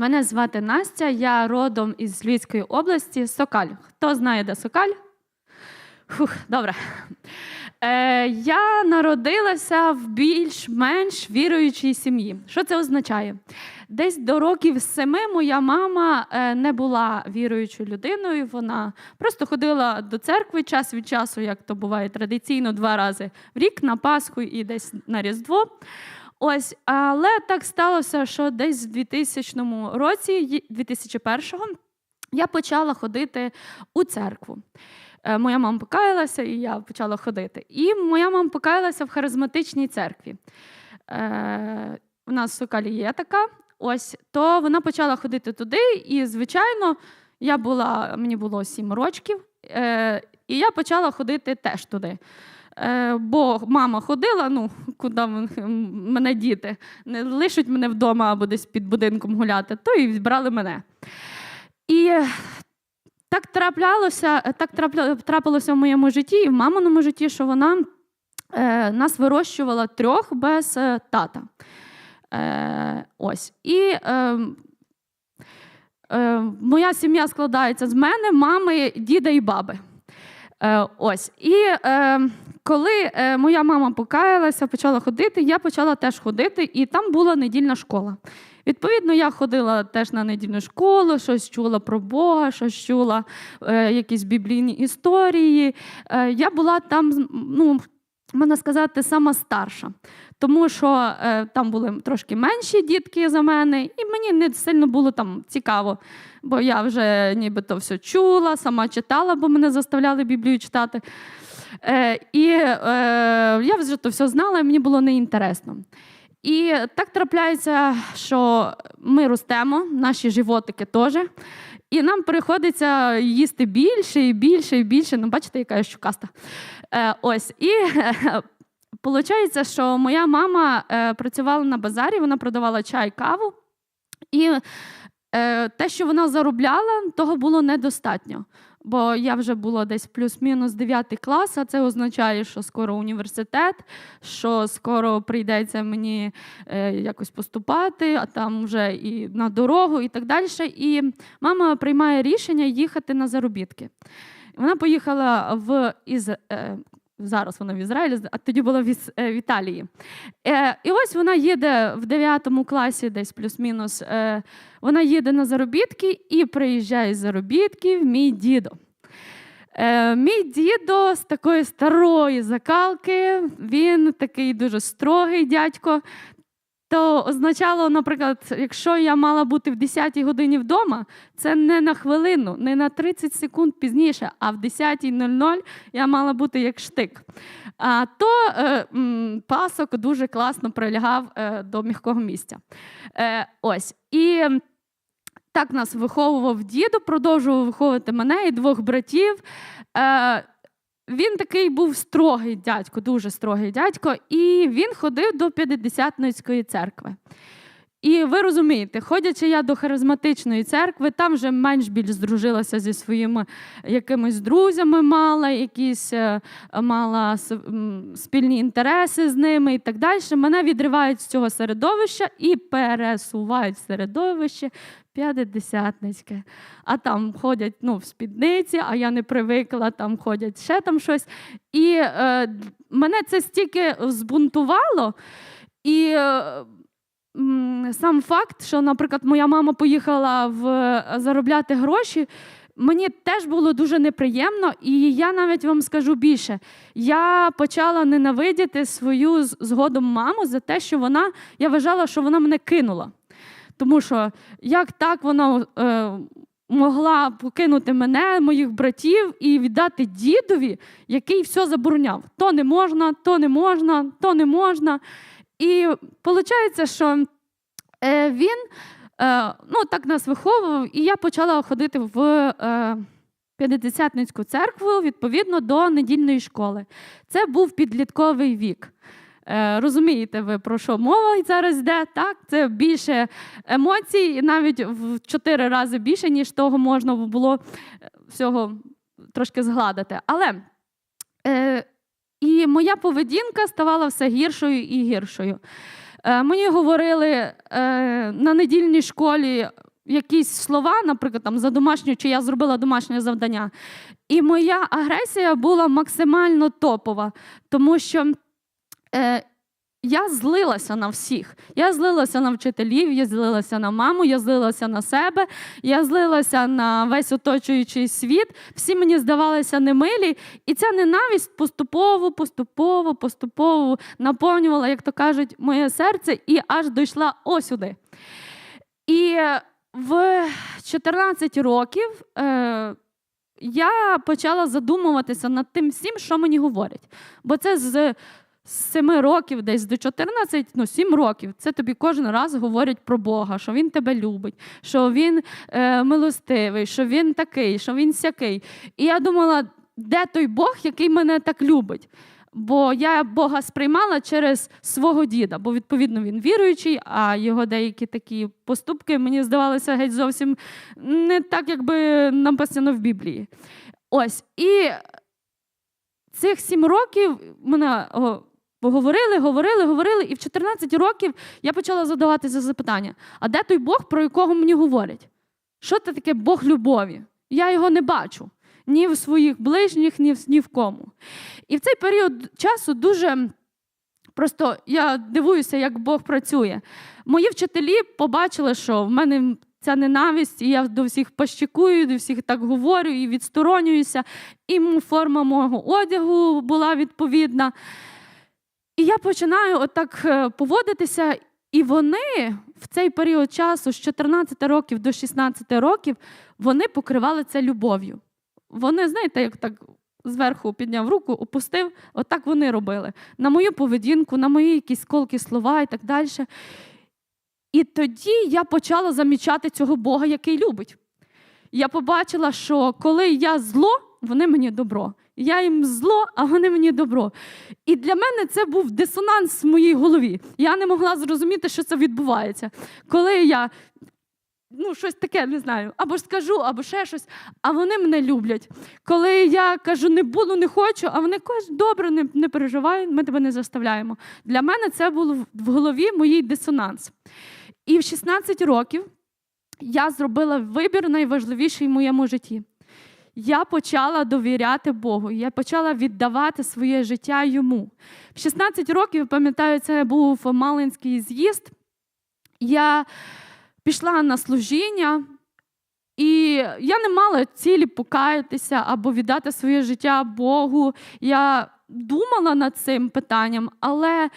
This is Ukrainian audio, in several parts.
Мене звати Настя, я родом із Львівської області, Сокаль. Хто знає, де Сокаль? Фух, добре. Е, я народилася в більш-менш віруючій сім'ї. Що це означає? Десь до років семи моя мама е, не була віруючою людиною. Вона просто ходила до церкви час від часу, як то буває традиційно, два рази в рік на Пасху і десь на Різдво. Ось, але так сталося, що десь в 2000 році, 2001-го, я почала ходити у церкву. Е, Моя мама покаялася, і я почала ходити. І моя мама покаялася в харизматичній церкві. Е, У нас в Сокалі є така. Ось, то вона почала ходити туди, і, звичайно, я була, мені було сім років, е, і я почала ходити теж туди. Е, бо мама ходила, ну, куди мене діти, не лишуть мене вдома або десь під будинком гуляти, то і відбрали мене. І так траплялося, так трапилося в моєму житті і в маминому житті, що вона е, нас вирощувала трьох без е, тата. Е, ось. І е, е, моя сім'я складається з мене, мами, діда і баби. Е, ось. І е, коли е, моя мама покаялася, почала ходити, я почала теж ходити, і там була недільна школа. Відповідно, я ходила теж на недільну школу, щось чула про Бога, щось чула, е, якісь біблійні історії. Е, я була там, ну, можна сказати, сама старша. Тому що е, там були трошки менші дітки за мене, і мені не сильно було там цікаво, бо я вже нібито все чула, сама читала, бо мене заставляли Біблію читати. Е, і е, я вже то все знала, і мені було неінтересно. І так трапляється, що ми ростемо, наші животики теж. І нам приходиться їсти більше і більше і більше. Ну, бачите, яка я щукаста. Е, ось. І виходить, що моя мама е, працювала на базарі, вона продавала чай, каву. І е, те, що вона заробляла, того було недостатньо. Бо я вже була десь плюс-мінус 9 клас, а це означає, що скоро університет, що скоро прийдеться мені е, якось поступати, а там вже і на дорогу, і так далі. І мама приймає рішення їхати на заробітки. Вона поїхала в із. Зараз вона в Ізраїлі, а тоді була в, е, Італії. Е, і ось вона їде в 9 класі, десь плюс-мінус. Е, вона їде на заробітки і приїжджає з заробітків мій дідо. Мій дідо з такої старої закалки, він такий дуже строгий дядько. То означало, наприклад, якщо я мала бути в 10-й годині вдома, це не на хвилину, не на 30 секунд пізніше, а в 10.00 я мала бути як штик. А то е, м, пасок дуже класно прилягав е, до м'якого місця. Е, ось. І так нас виховував дідо, продовжував виховувати мене і двох братів. Е, він такий був строгий дядько, дуже строгий дядько, і він ходив до П'ятидесятницької церкви. І ви розумієте, ходячи я до харизматичної церкви, там вже менш більш здружилася зі своїми якимись друзями, мала якісь е, мала спільні інтереси з ними і так далі. Мене відривають з цього середовища і пересувають середовище п'ятидесятницьке. А там ходять ну, в спідниці, а я не привикла, там ходять ще там щось. І е, мене це стільки збунтувало. І е, сам факт, що, наприклад, моя мама поїхала в, е, заробляти гроші. Мені теж було дуже неприємно, і я навіть вам скажу більше. Я почала ненавидіти свою згодом маму за те, що вона, я вважала, що вона мене кинула. Тому що як так вона е, могла покинути мене, моїх братів і віддати дідові, який все забороняв. То не можна, то не можна, то не можна. І виходить, що е, він е, ну, так нас виховував, і я почала ходити в е, П'ятидесятницьку церкву відповідно до недільної школи. Це був підлітковий вік. Розумієте ви, про що мова зараз йде? Так? Це більше емоцій, навіть в чотири рази більше, ніж того можна було всього трошки згладити. Але і моя поведінка ставала все гіршою і гіршою. Е, мені говорили е, на недільній школі якісь слова, наприклад, там за домашню, чи я зробила домашнє завдання. І моя агресія була максимально топова, тому що е, я злилася на всіх. Я злилася на вчителів, я злилася на маму, я злилася на себе, я злилася на весь оточуючий світ. Всі мені здавалися немилі. І ця ненависть поступово, поступово, поступово наповнювала, як то кажуть, моє серце і аж дійшла осюди. І в 14 років е, я почала задумуватися над тим всім, що мені говорять. Бо це з 7 років, десь до 14, ну 7 років, це тобі кожен раз говорять про Бога, що Він тебе любить, що Він е, милостивий, що Він такий, що Він сякий. І я думала, де той Бог, який мене так любить? Бо я Бога сприймала через свого діда, бо відповідно він віруючий, а його деякі такі поступки мені здавалися геть зовсім не так, якби написано в Біблії. Ось і цих сім років мене о, говорили, говорили, говорили, і в 14 років я почала задаватися запитання: а де той Бог, про якого мені говорять? Що це таке Бог любові? Я його не бачу ні в своїх ближніх, ні в, ні в кому. І в цей період часу дуже просто я дивуюся, як Бог працює. Мої вчителі побачили, що в мене ця ненависть, і я до всіх пощекую, до всіх так говорю і відсторонююся. І форма мого одягу була відповідна. І я починаю отак е, поводитися, і вони в цей період часу, з 14 років до 16 років, вони покривали це любов'ю. Вони, знаєте, як так зверху підняв руку, опустив, отак вони робили. На мою поведінку, на мої якісь колки слова і так далі. І тоді я почала замічати цього Бога, який любить. Я побачила, що коли я зло, вони мені добро. Я їм зло, а вони мені добро. І для мене це був дисонанс в моїй голові. Я не могла зрозуміти, що це відбувається. Коли я ну, щось таке не знаю, або ж скажу, або ще щось, а вони мене люблять. Коли я кажу, не буду, не хочу, а вони кажуть, добре, не, не переживай, ми тебе не заставляємо. Для мене це було в- в голові моїй дисонанс. І в 16 років я зробила вибір найважливіший в моєму житті. Я почала довіряти Богу, я почала віддавати своє життя йому. В 16 років, пам'ятаю, це був Малинський з'їзд. Я пішла на служіння, і я не мала цілі покаятися або віддати своє життя Богу. Я думала над цим питанням, але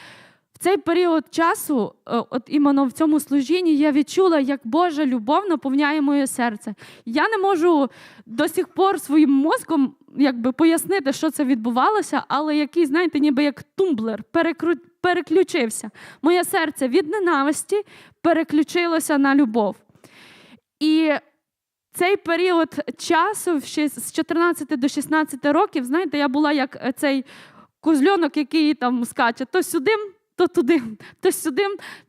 цей період часу, е, от іменно в цьому служінні, я відчула, як Божа любов наповняє моє серце. Я не можу до сих пор своїм мозком якби, пояснити, що це відбувалося, але який, знаєте, ніби як тумблер перекру... переключився. Моє серце від ненависті переключилося на любов. І цей період часу, з 14 до 16 років, знаєте, я була як е, цей козльонок, який там скаче то сюди, то туди, то сюди,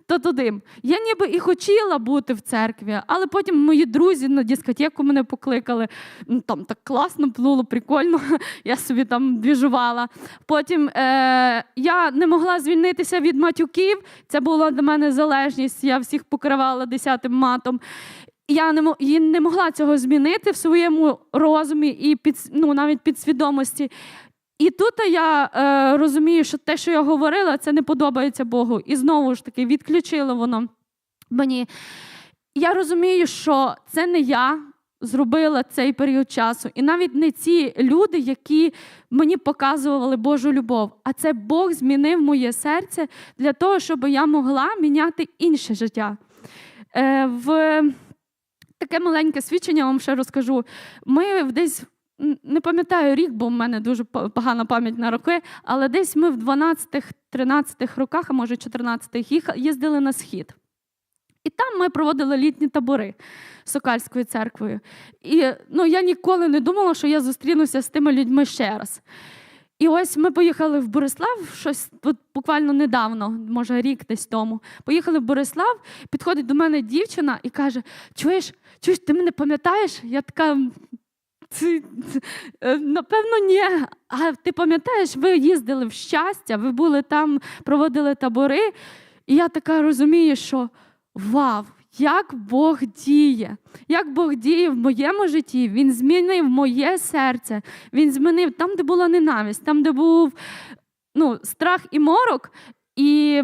то туди. Я ніби і хотіла бути в церкві, але потім мої друзі на дискотеку мене покликали. Ну, Там так класно було, прикольно. Я собі там двіжувала. Потім е, я не могла звільнитися від матюків. Це була для мене залежність. Я всіх покривала десятим матом. Я не, і не могла цього змінити в своєму розумі і під, ну, навіть підсвідомості. І тут я е, розумію, що те, що я говорила, це не подобається Богу. І знову ж таки відключило воно мені. Я розумію, що це не я зробила цей період часу, і навіть не ці люди, які мені показували Божу любов, а це Бог змінив моє серце для того, щоб я могла міняти інше життя. Е, в таке маленьке свідчення вам ще розкажу. Ми десь не пам'ятаю рік, бо в мене дуже погана пам'ять на роки, але десь ми в 12-13 роках, а може 14-х, їх їздили на схід. І там ми проводили літні табори Сокальською церквою. І ну, я ніколи не думала, що я зустрінуся з тими людьми ще раз. І ось ми поїхали в Борислав, щось буквально недавно, може рік десь тому. Поїхали в Борислав, підходить до мене дівчина і каже: Чуєш, чуєш, ти мене пам'ятаєш? Я така. «Ці- ці- е, Напевно, ні. А ти пам'ятаєш, ви їздили в щастя, ви були там, проводили табори. І я така розумію, що вау, як Бог діє, як Бог діє в моєму житті. Він змінив моє серце. Він змінив там, де була ненависть, там, де був ну, страх і морок. І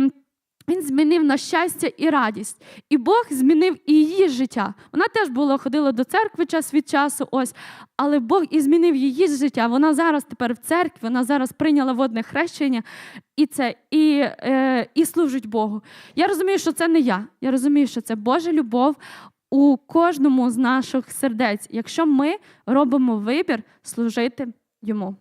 він змінив на щастя і радість. І Бог змінив і її життя. Вона теж була ходила до церкви час від часу, ось, але Бог і змінив її життя. Вона зараз тепер в церкві, вона зараз прийняла водне хрещення і це, і, е, і служить Богу. Я розумію, що це не я. Я розумію, що це Божа любов у кожному з наших сердець, якщо ми робимо вибір служити йому.